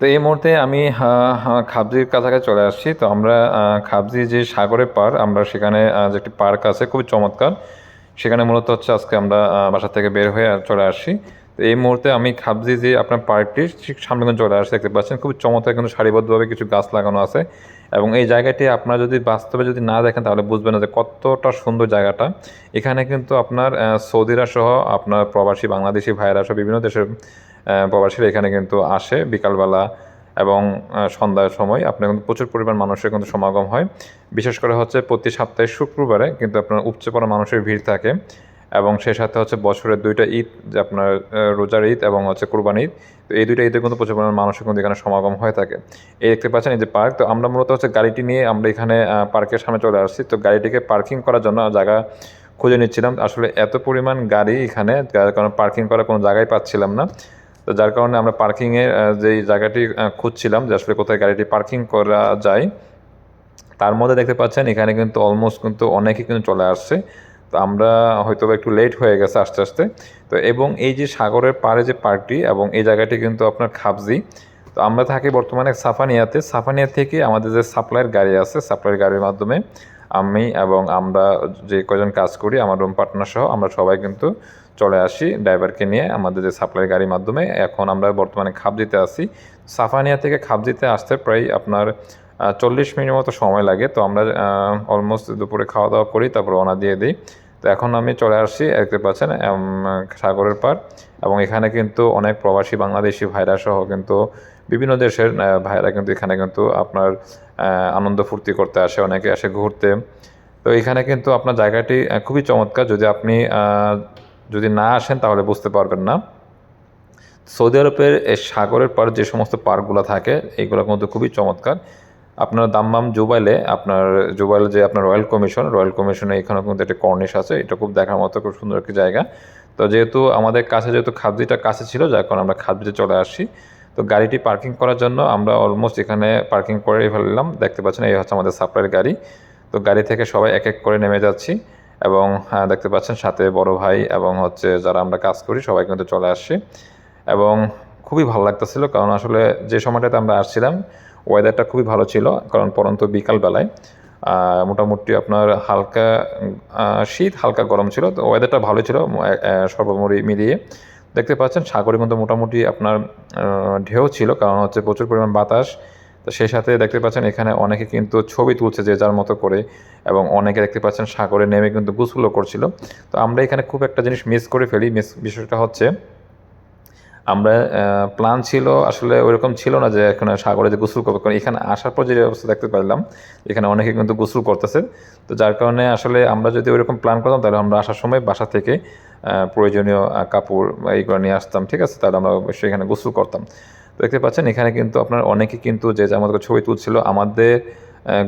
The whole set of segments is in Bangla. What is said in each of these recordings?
তো এই মুহূর্তে আমি খাবজির কাছাকাছি চলে আসছি। তো আমরা খাবজি যে সাগরের পার, আমরা সেখানে যে একটি পার্ক আছে, খুবই চমৎকার। সেখানে মূলত হচ্ছে আজকে আমরা বাসা থেকে বের হয়ে চলে আসছি। তো এই মুহূর্তে আমি খাবজি যে আপনার পার্কটির ঠিক সামনে কিন্তু চলে আসছি, দেখতে পাচ্ছেন। খুবই চমৎকার কিন্তু সারিবদ্ধভাবে কিছু গাছ লাগানো আছে। এবং এই জায়গাটি আপনারা যদি বাস্তবে যদি না দেখেন, তাহলে বুঝবেন না যে কতটা সুন্দর জায়গাটা। এখানে কিন্তু আপনার সৌদিরা সহ আপনার প্রবাসী বাংলাদেশি ভাইয়েরা সহ বিভিন্ন দেশের প্রবাসীরা এখানে কিন্তু আসে বিকালবেলা এবং সন্ধ্যার সময়। আপনার কিন্তু প্রচুর পরিমাণ মানুষের কিন্তু সমাগম হয়। বিশেষ করে হচ্ছে প্রতি সপ্তাহে শুক্রবারে কিন্তু আপনার উপচে পড়া মানুষের ভিড় থাকে এবং সেই সাথে হচ্ছে বছরের দুইটা ঈদ, যে আপনার রোজার ঈদ এবং হচ্ছে কোরবানি ঈদ। তো এই দুইটা ঈদে কিন্তু প্রচুর পরিমাণ মানুষের কিন্তু এখানে সমাগম হয়ে থাকে। এই দেখতে পাচ্ছেন এই যে পার্ক। তো আমরা মূলত হচ্ছে গাড়িটি নিয়ে আমরা এখানে পার্কের সামনে চলে আসছি। তো গাড়িটিকে পার্কিং করার জন্য জায়গা খুঁজে নিচ্ছিলাম। আসলে এত পরিমাণ গাড়ি এখানে, যার কারণে পার্কিং করার কোনো জায়গায় পাচ্ছিলাম না। তো যার কারণে আমরা পার্কিংয়ের যেই জায়গাটি খুঁজছিলাম যে আসলে কোথায় গাড়িটি পার্কিং করা যায়, তার মধ্যে দেখতে পাচ্ছেন এখানে কিন্তু অলমোস্ট কিন্তু অনেকেই কিন্তু চলে আসছে। তো আমরা হয়তো একটু লেট হয়ে গেছে আস্তে আস্তে। তো এবং এই যে সাগরের পাড়ে যে পার্কটি এবং এই জায়গাটি কিন্তু আপনার খাবজি। তো আমরা থাকি বর্তমানে সাফানিয়াতে। সাফানিয়া থেকে আমাদের যে সাপ্লাইয়ের গাড়ি আছে সাপ্লাইয়ের গাড়ির মাধ্যমে আমি এবং আমরা যে কজন কাজ করি, আমার রুম পার্টনার সহ আমরা সবাই কিন্তু চলে আসি ড্রাইভারকে নিয়ে আমাদের যে সাপ্লাই গাড়ির মাধ্যমে। এখন আমরা বর্তমানে খাবজিতে আসি। সাফানিয়া থেকে খাবজিতে আসতে প্রায় আপনার চল্লিশ মিনিট মতো সময় লাগে। তো আমরা অলমোস্ট দুপুরে খাওয়া দাওয়া করি, তারপর রওনা দিয়ে দিই। তো এখন আমি চলে আসছি দেখতে পাচ্ছেন সাগরের পার এবং এখানে কিন্তু অনেক প্রবাসী বাংলাদেশি ভাইরা সহ কিন্তু বিভিন্ন দেশের ভাইরা কিন্তু এখানে কিন্তু আপনার আনন্দ ফুর্তি করতে আসে, অনেকে আসে ঘুরতে। তো এখানে কিন্তু আপনার জায়গাটি খুবই চমৎকার। যদি আপনি যদি না আসেন তাহলে বুঝতে পারবেন না। সৌদি আরবের সাগরের পার যে সমস্ত পার্কগুলো থাকে, এইগুলো কিন্তু খুবই চমৎকার। আপনার দাম্মাম জুবাইলে আপনার, জুবাইল যে আপনার রয়্যাল কমিশন, রয়্যাল কমিশনে এখানে কিন্তু একটা কর্নিশ আছে। এটা খুব দেখার মতো খুব সুন্দর একটি জায়গা। তো যেহেতু আমাদের কাছে যেহেতু খাবজিটা কাছে ছিল, যার কারণে আমরা খাবজিতে চলে আসছি। তো গাড়িটি পার্কিং করার জন্য আমরা অলমোস্ট এখানে পার্কিং করে ফেললাম। দেখতে পাচ্ছেন এই হচ্ছে আমাদের সাপ্লাইয়ের গাড়ি। তো গাড়ি থেকে সবাই এক এক করে নেমে যাচ্ছি এবং হ্যাঁ, দেখতে পাচ্ছেন সাথে বড় ভাই এবং হচ্ছে যারা আমরা কাজ করি সবাই কিন্তু চলে আসছি। এবং খুবই ভালো লাগতেছিল কারণ আসলে যে সময়টাতে আমরা আসছিলাম ওয়েদারটা খুবই ভালো ছিল কারণ পরন্ত বিকালবেলায় মোটামুটি আপনার হালকা শীত হালকা গরম ছিল। তো ওয়েদারটা ভালো ছিল সর্বমরি মিলিয়ে। দেখতে পাচ্ছেন সাগরের মধ্যে মোটামুটি আপনার ঢেউ ছিল, কারণ হচ্ছে প্রচুর পরিমাণ বাতাস। তো সেই সাথে দেখতে পাচ্ছেন এখানে অনেকে কিন্তু ছবি তুলছে যে যার মতো করে, এবং অনেকে দেখতে পাচ্ছেন সাগরে নেমে কিন্তু গুসগুলো করছিল। তো আমরা এখানে খুব একটা জিনিস মিস করে ফেলি। মিস বিষয়টা হচ্ছে আমরা প্ল্যান ছিল, আসলে ওইরকম ছিল না যে এখানে সাগরে যে গোসল করব। কারণ এখানে আসার পর যে অবস্থা দেখতে পারলাম এখানে অনেকে কিন্তু গোসল করতেছে। তো যার কারণে আসলে আমরা যদি ওইরকম প্ল্যান করতাম, তাহলে আমরা আসার সময় বাসা থেকে প্রয়োজনীয় কাপড় এইগুলো নিয়ে আসতাম, ঠিক আছে? তাহলে আমরা অবশ্যই এখানে গোসল করতাম। তো দেখতে পাচ্ছেন, এখানে কিন্তু আপনার অনেকে কিন্তু যে মতো ছবি তুলছিল, আমাদের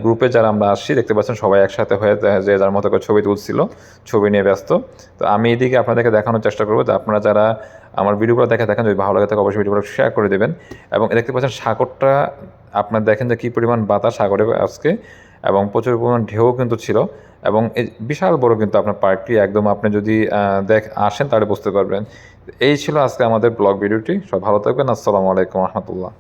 গ্রুপে যারা আমরা আসছি, দেখতে পাচ্ছেন সবাই একসাথে হয়ে যে- যার মতো করে ছবি তুলছিল, ছবি নিয়ে ব্যস্ত। তো আমি এদিকে আপনাদেরকে দেখানোর চেষ্টা করব যে আপনারা যারা আমার ভিডিওগুলো দেখে দেখেন যদি ভালো লাগে থাকে অবশ্যই ভিডিওগুলো শেয়ার করে দেবেন। এবং দেখতে পাচ্ছেন সাগরটা, আপনার দেখেন যে কী পরিমাণ বাতাস সাগরে আজকে, এবং প্রচুর পরিমাণ ঢেউ কিন্তু ছিল। এবং এই বিশাল বড় কিন্তু আপনার পার্কটি, একদম আপনি যদি দেখ, আসেন তাহলে বুঝতে পারবেন। এই ছিল আজকে আমাদের ব্লগ ভিডিওটি। সব ভালো থাকবেন। আসসালামু আলাইকুম রহমতুল্লাহ।